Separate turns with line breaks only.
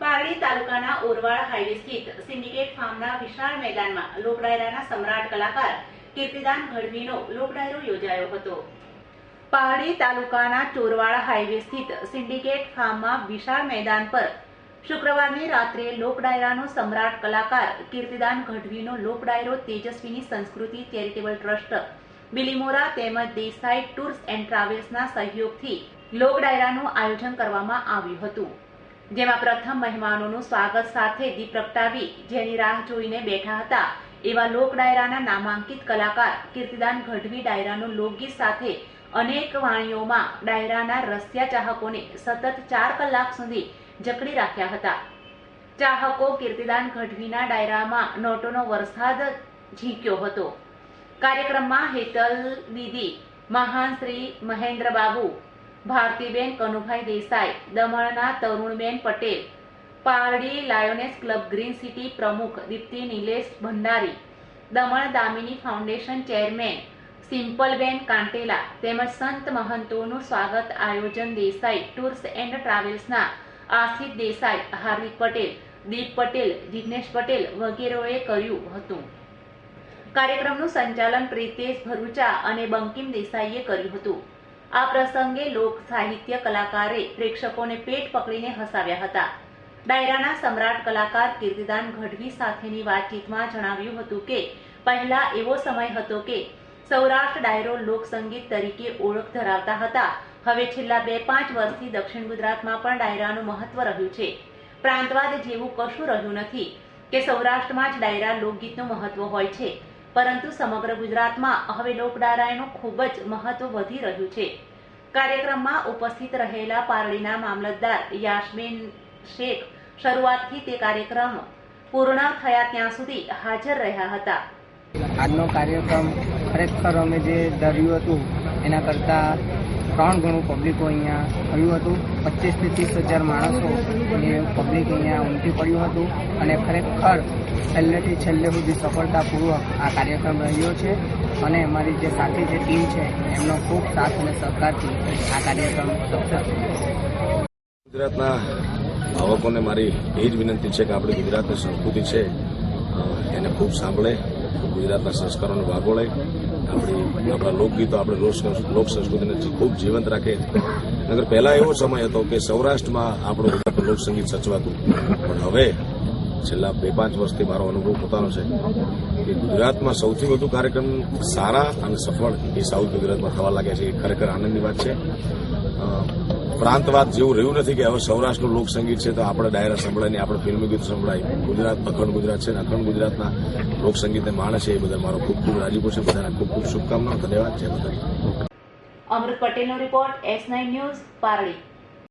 પારડી તાલુકાના ઓરવાડ હાઈવે સ્થિત સિન્ડિકેટ ફાર્મના વિશાળ મેદાનમાં લોકડાયરાના સમ્રાટ કલાકાર કીર્તિદાન ગઢવીનો લોકડાયરો યોજાયો હતો. પારડી તાલુકાના ચોરવાડા હાઈવે સ્થિત સિન્ડિકેટ ફાર્મમાં વિશાળ મેદાન પર શુક્રવારની રાત્રે લોકડાયરાનો સમ્રાટ કલાકાર કીર્તિદાન ગઢવીનો લોકડાયરો તેજસ્વીની સંસ્કૃતિ ચેરિટેબલ ટ્રસ્ટ, બિલીમોરા તેમજ દેસાઈ ટૂર્સ એન્ડ ટ્રાવેલ્સના સહયોગથી લોકડાયરાનું આયોજન કરવામાં આવ્યું હતું. જેમાં પ્રથમ મહેમાનોનું સ્વાગત સાથે દીપ પ્રગટાવી જેની રાહ જોઈને બેઠા હતા. એવા લોક ડાયરાના નામાંકિત કલાકાર કીર્તિદાન ગઢવી ડાયરાનું લોકગીત સાથે અનેક વાણીઓમાં ડાયરાના રસિયા ચાહકોને સતત ચાર કલાક સુધી જકડી રાખ્યા હતા. ચાહકો કીર્તિદાન ગઢવીના ડાયરામાં નોટોનો વરસાદ ઝીંક્યો હતો. કાર્યક્રમમાં હેતલ દીદી મહાન શ્રી મહેન્દ્ર બાબુ ભારતીબેન કનુભાઈ દેસાઈ, દમણના Tarunben Patel, Pardi lioness club green city પ્રમુખ દીપ્તિ નિલેશ ભંડારી, દમણ દામિની ફાઉન્ડેશન ચેરમેન સિમ્પલબેન કાંટેલા તેમજ સંત મહંતોનું સ્વાગત આયોજન દેસાઈ ટૂર્સ એન્ડ ટ્રાવેલ્સના આશિષ દેસાઈ, હાર્દિક પટેલ, દીપ પટેલ જિજ્ઞેશ પટેલ વગેરેએ કર્યું હતું. કાર્યક્રમનું સંચાલન પ્રીતેશ ભરૂચા અને બંકિમ દેસાઈએ કર્યું હતું. આ પ્રસંગે લોક સાહિત્ય કલાકારે પ્રેક્ષકોને પેટ પકડીને હસાવ્યા હતા. ડાયરાના સમ્રાટ કલાકાર કીર્તિદાન ગઢવી સાથેની વાતચીતમાં જણાવ્યું હતું કે, પહેલા એવો સમય હતો કે સૌરાષ્ટ્ર ડાયરો લોકસંગીત તરીકે ઓળખ ધરાવતા હતા. હવે છેલ્લા બે પાંચ વર્ષથી દક્ષિણ ગુજરાતમાં પણ ડાયરાનું મહત્વ રહ્યું છે. પ્રાંતવાદ જેવું કશું રહ્યું નથી કે સૌરાષ્ટ્રમાં જ ડાયરા લોકગીતનું મહત્વ હોય છે. પરંતુ સમગ્ર ગુજરાતમાં હવે લોકડાયરાનું ખૂબ જ મહત્વ વધી રહ્યું છે. કાર્યક્રમમાં ઉપસ્થિત રહેલા પારડીના મામલતદાર યાસ્મીન શેખ શરૂઆતથી તે કાર્યક્રમ પૂર્ણ થયા ત્યાં સુધી હાજર રહ્યા હતા.
આજનો કાર્યક્રમ ખરેખર અમે જે ધર્યું હતું, એના કરતાં ત્રણ ગણું પબ્લિકો અહીંયા થયું હતું. પચીસથી ત્રીસ હજાર માણસો એ પબ્લિક અહીંયા ઉમટી પડ્યું હતું અને ખરેખર છેલ્લેથી છેલ્લે સુધી સફળતાપૂર્વક આ કાર્યક્રમ રહ્યો છે અને અમારી જે સાથી જે ટીમ છે, એમનો ખૂબ સાથ અને સહકારથી આ કાર્યક્રમ સક્સેસ
ગુજરાતના ભાવકોને મારી એ જ વિનંતી છે કે આપણી ગુજરાતની સંસ્કૃતિ છે એને ખૂબ સાંભળે, ગુજરાતના સંસ્કારોને વાગોળે આપણી આપણા લોકગીતો આપણે લોક સંસ્કૃતિને ખૂબ જીવંત રાખે નગર પહેલા એવો સમય હતો કે સૌરાષ્ટ્રમાં આપણું લોકસંગીત સચવાતું. પણ હવે છેલ્લા બે પાંચ વર્ષથી મારો અનુભવ પોતાનો છે કે ગુજરાતમાં સૌથી વધુ કાર્યક્રમ સારા અને સફળ એ સાઉથ ગુજરાતમાં થવા લાગ્યા છે. એ ખરેખર આનંદની વાત છે. પ્રાંતવાદ જેવું રહ્યું નથી કે હવે સૌરાષ્ટ્રનું લોકસંગીત છે તો આપણે ડાયરા સંભળાય ને આપણે ફિલ્મી ગીત સંભળાય. ગુજરાત, અખંડ ગુજરાત છે અખંડ ગુજરાતના લોકસંગીતને માણે છે એ બધા મારો ખૂબ ખૂબ રાજીપો છે, બધાને ખૂબ ખૂબ શુભકામનાઓ, ધન્યવાદ છે બધા
અમૃત પટેલનો report S nine news Pardi.